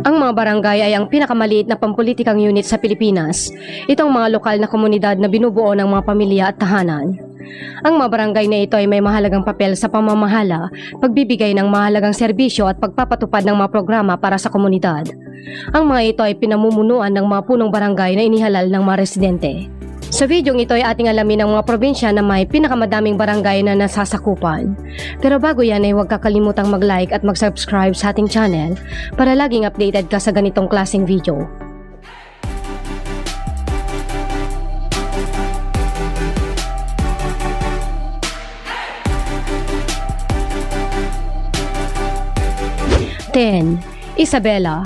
Ang mga barangay ay ang pinakamaliit na pampulitikang unit sa Pilipinas. Ito ang mga lokal na komunidad na binubuo ng mga pamilya at tahanan. Ang mga barangay na ito ay may mahalagang papel sa pamamahala, pagbibigay ng mahalagang serbisyo at pagpapatupad ng mga programa para sa komunidad. Ang mga ito ay pinamumunuan ng mga punong barangay na inihalal ng mga residente. Sa videong ito ay ating alamin ang mga probinsya na may pinakamadaming barangay na nasasakupan. Pero bago yan ay huwag kakalimutang mag-like at mag-subscribe sa ating channel para laging updated ka sa ganitong klaseng video. Ten, Isabela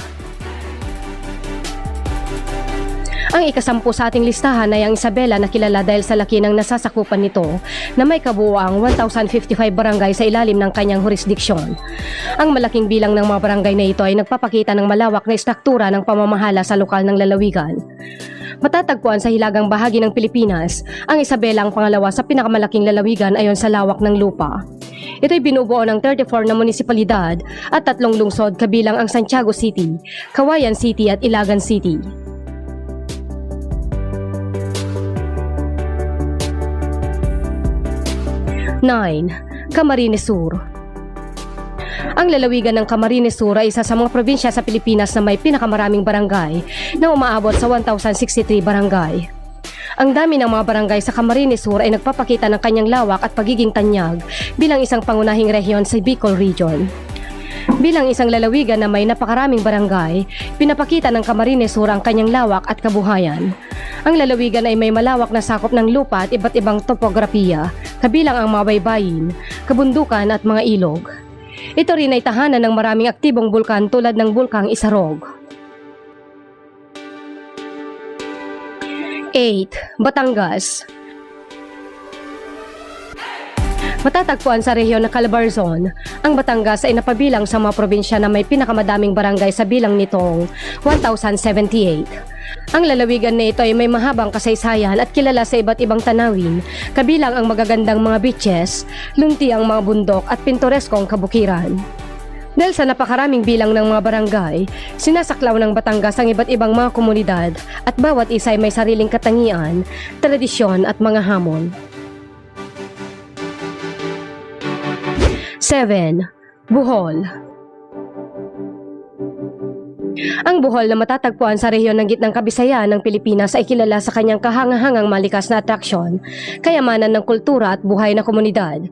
Ang ikasampu sa ating listahan ay ang Isabela na kilala dahil sa laki ng nasasakupan nito na may kabuuang 1,055 barangay sa ilalim ng kanyang jurisdiksyon. Ang malaking bilang ng mga barangay na ito ay nagpapakita ng malawak na istruktura ng pamamahala sa lokal ng lalawigan. Matatagpuan sa hilagang bahagi ng Pilipinas, ang Isabela ang pangalawa sa pinakamalaking lalawigan ayon sa lawak ng lupa. Ito'y binubuo ng 34 na munisipalidad at tatlong lungsod kabilang ang Santiago City, Kawayan City at Ilagan City. 9. Camarines Sur Ang lalawigan ng Camarines Sur ay isa sa mga probinsya sa Pilipinas na may pinakamaraming barangay na umaabot sa 1,063 barangay. Ang dami ng mga barangay sa Camarines Sur ay nagpapakita ng kanyang lawak at pagiging tanyag bilang isang pangunahing rehiyon sa Bicol Region. Bilang isang lalawigan na may napakaraming barangay, pinapakita ng Camarines Sur ang kanyang lawak at kabuhayan. Ang lalawigan ay may malawak na sakop ng lupa at iba't ibang topografiya, kabilang ang mga baybayin, kabundukan at mga ilog. Ito rin ay tahanan ng maraming aktibong bulkan tulad ng bulkang Isarog. 8. Batangas Matatagpuan sa rehiyon na Calabarzon, ang Batangas ay napabilang sa mga probinsya na may pinakamadaming barangay sa bilang nitong 1,078. Ang lalawigan na ito ay may mahabang kasaysayan at kilala sa iba't ibang tanawin, kabilang ang magagandang mga beaches, lunti ang mga bundok at pintoreskong kabukiran. Dahil sa napakaraming bilang ng mga barangay, sinasaklaw ng Batangas ang iba't ibang mga komunidad at bawat isa ay may sariling katangian, tradisyon at mga hamon. 7. Bohol Ang Bohol na matatagpuan sa rehiyon ng gitnang kabisayan ng Pilipinas ay kilala sa kanyang kahangahangang malikas na atraksyon, kayamanan ng kultura at buhay na komunidad.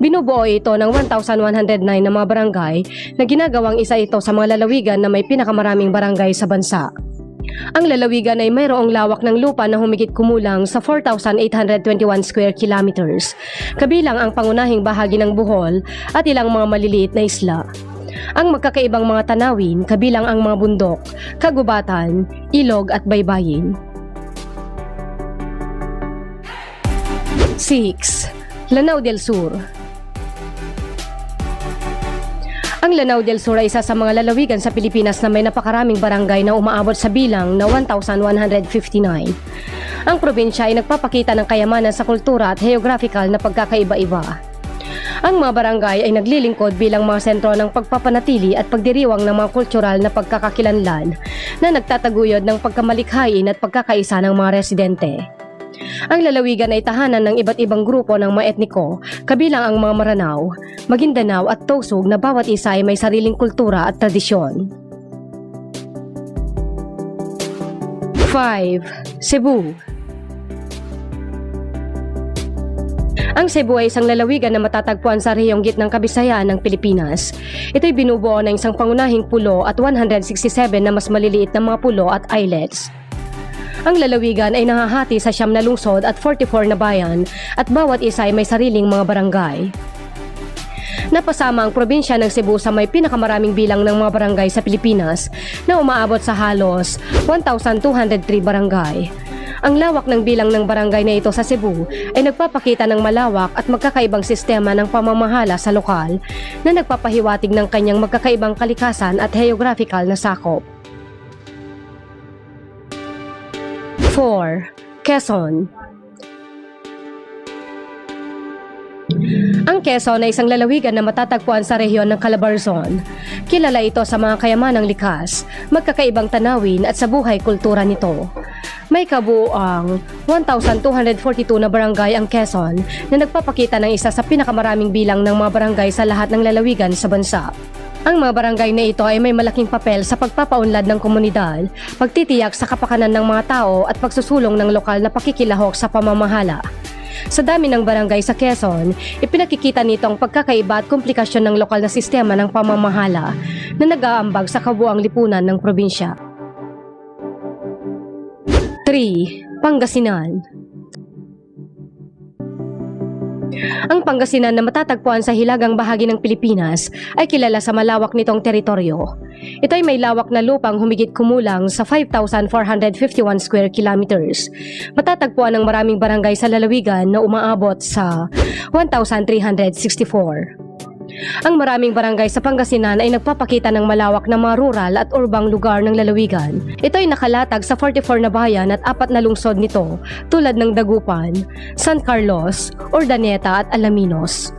Binubuo ito ng 1,109 na mga barangay na ginagawang isa ito sa mga lalawigan na may pinakamaraming barangay sa bansa. Ang lalawigan ay mayroong lawak ng lupa na humigit kumulang sa 4,821 square kilometers, kabilang ang pangunahing bahagi ng Bohol at ilang mga maliliit na isla. Ang magkakaibang mga tanawin kabilang ang mga bundok, kagubatan, ilog at baybayin. 6. Lanao del Sur Ang Lanao del Sur ay isa sa mga lalawigan sa Pilipinas na may napakaraming barangay na umaabot sa bilang na 1,159. Ang probinsya ay nagpapakita ng kayamanan sa kultura at geographical na pagkakaiba-iba. Ang mga barangay ay naglilingkod bilang mga sentro ng pagpapanatili at pagdiriwang ng mga kultural na pagkakakilanlan na nagtataguyod ng pagkamalikhain at pagkakaisa ng mga residente. Ang lalawigan ay tahanan ng iba't ibang grupo ng mga etniko, kabilang ang mga Maranao, Maguindanao at Tosug na bawat isa ay may sariling kultura at tradisyon. 5. Cebu Ang Cebu ay isang lalawigan na matatagpuan sa rehiyong gitnang kabisayan ng Pilipinas. Ito'y binubuo ng isang pangunahing pulo at 167 na mas maliliit na mga pulo at islets. Ang lalawigan ay nahahati sa siyam na lungsod at 44 na bayan at bawat isa ay may sariling mga barangay. Napasama ang probinsya ng Cebu sa may pinakamaraming bilang ng mga barangay sa Pilipinas na umaabot sa halos 1,203 barangay. Ang lawak ng bilang ng barangay na ito sa Cebu ay nagpapakita ng malawak at magkakaibang sistema ng pamamahala sa lokal na nagpapahiwatig ng kanyang magkakaibang kalikasan at geographical na sakop. 4. Quezon Ang Quezon ay isang lalawigan na matatagpuan sa rehiyon ng Calabarzon. Kilala ito sa mga kayamanang likas, magkakaibang tanawin at sa buhay kultura nito. May kabuuang 1,242 na barangay ang Quezon na nagpapakita ng isa sa pinakamaraming bilang ng mga barangay sa lahat ng lalawigan sa bansa. Ang mga barangay na ito ay may malaking papel sa pagpapaunlad ng komunidad, pagtitiyak sa kapakanan ng mga tao at pagsusulong ng lokal na pakikilahok sa pamamahala. Sa dami ng barangay sa Quezon, ipinakikita nito ang pagkakaiba at komplikasyon ng lokal na sistema ng pamamahala na nag-aambag sa kabuang lipunan ng probinsya. 3. Pangasinan Ang Pangasinan na matatagpuan sa hilagang bahagi ng Pilipinas ay kilala sa malawak nitong teritoryo. Ito ay may lawak na lupang humigit kumulang sa 5,451 square kilometers. Matatagpuan ng maraming barangay sa lalawigan na umaabot sa 1,364. Ang maraming barangay sa Pangasinan ay nagpapakita ng malawak na mga rural at urbang lugar ng lalawigan. Ito ay nakalatag sa 44 na bayan at apat na lungsod nito tulad ng Dagupan, San Carlos, Urdaneta at Alaminos.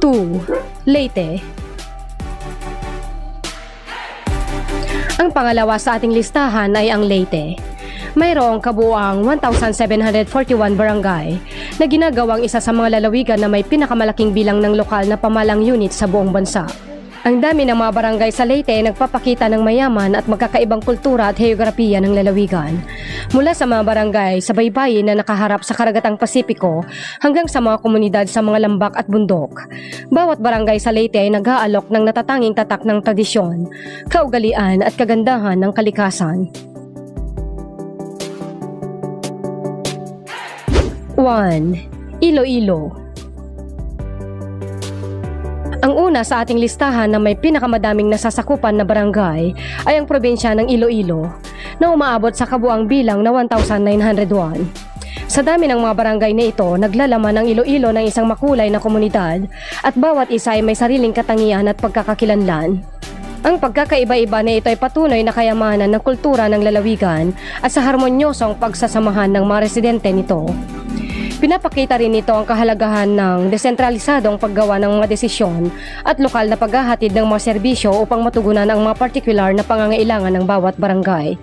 2. Leyte Ang pangalawa sa ating listahan ay ang Leyte. Mayroong kabuang 1,741 barangay na ginagawang isa sa mga lalawigan na may pinakamalaking bilang ng lokal na pamalang unit sa buong bansa. Ang dami ng mga barangay sa Leyte ay nagpapakita ng mayaman at magkakaibang kultura at heograpiya ng lalawigan. Mula sa mga barangay sa baybayin na nakaharap sa karagatang Pasipiko hanggang sa mga komunidad sa mga lambak at bundok. Bawat barangay sa Leyte ay nag-aalok ng natatanging tatak ng tradisyon, kaugalian at kagandahan ng kalikasan. 1. Iloilo Ang una sa ating listahan na may pinakamadaming nasasakupan na barangay ay ang probinsya ng Iloilo na umaabot sa kabuang bilang na 1,901. Sa dami ng mga barangay na ito, naglalaman ang Iloilo ng isang makulay na komunidad at bawat isa ay may sariling katangian at pagkakakilanlan. Ang pagkakaiba-iba na ito ay patunay na kayamanan ng kultura ng lalawigan at sa harmonyosong pagsasamahan ng mga residente nito. Pinapakita rin nito ang kahalagahan ng desentralisadong paggawa ng mga desisyon at lokal na paghahatid ng mga serbisyo upang matugunan ang mga partikular na pangangailangan ng bawat barangay.